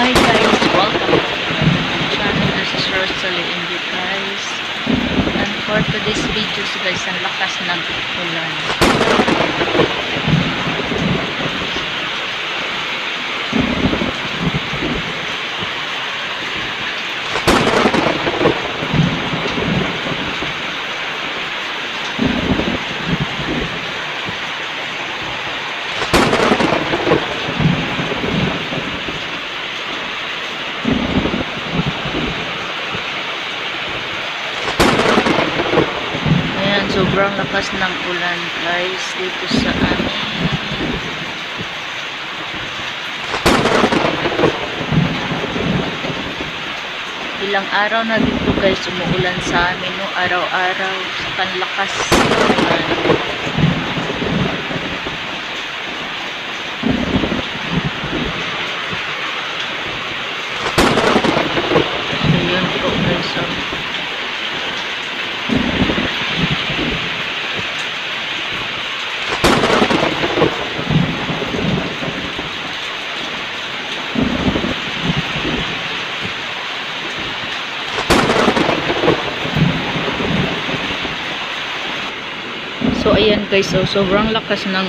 Hi guys, welcome to channel. This is Rosalie Indy guys. And for today's videos guys, ang lakas ng ulan. Ayan, sobrang lakas ng ulan guys dito sa amin. Ilang araw na dito guys umuulan sa amin no araw-araw sa kanlakas ng ulan. So yun po oh. So ayan guys, oh, sobrang lakas ng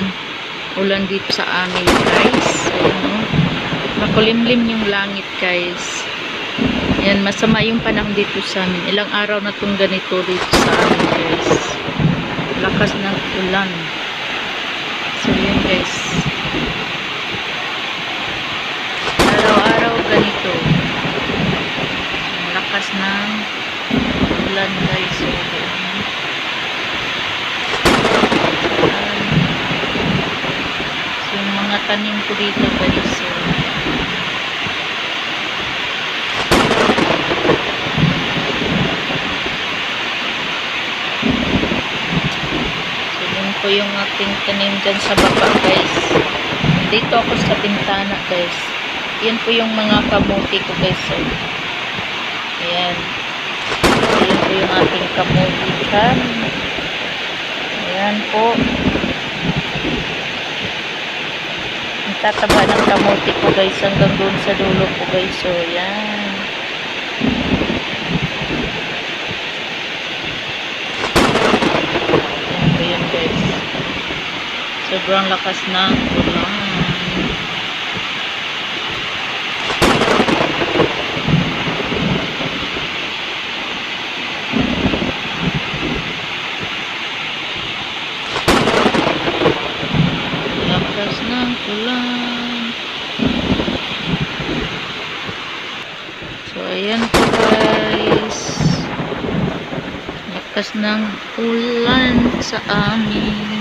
ulan dito sa amin guys. Ayan oh. Makulimlim yung langit guys. Ayan, masama yung panahon dito sa amin. Ilang araw na tong ganito dito sa amin guys. Lakas ng ulan. So ayan guys. Araw-araw ganito. Lakas ng ulan guys. So, ayan. So, yung mga tanim ko dito guys. So, yun po yung ating tanim dyan sa baba guys. Dito ako sa bintana guys. Yan po yung mga kamuti ko guys. So, ayan. Yun po yung ating kamuti dyan. Ayan po. Ang tataba ng kamote ko guys hanggang doon sa dulo ko guys. So, yan. Yan po guys. Sobrang lakas ng ulan. Lakas ng. So, ayan po guys. Lakas ng ulan sa amin.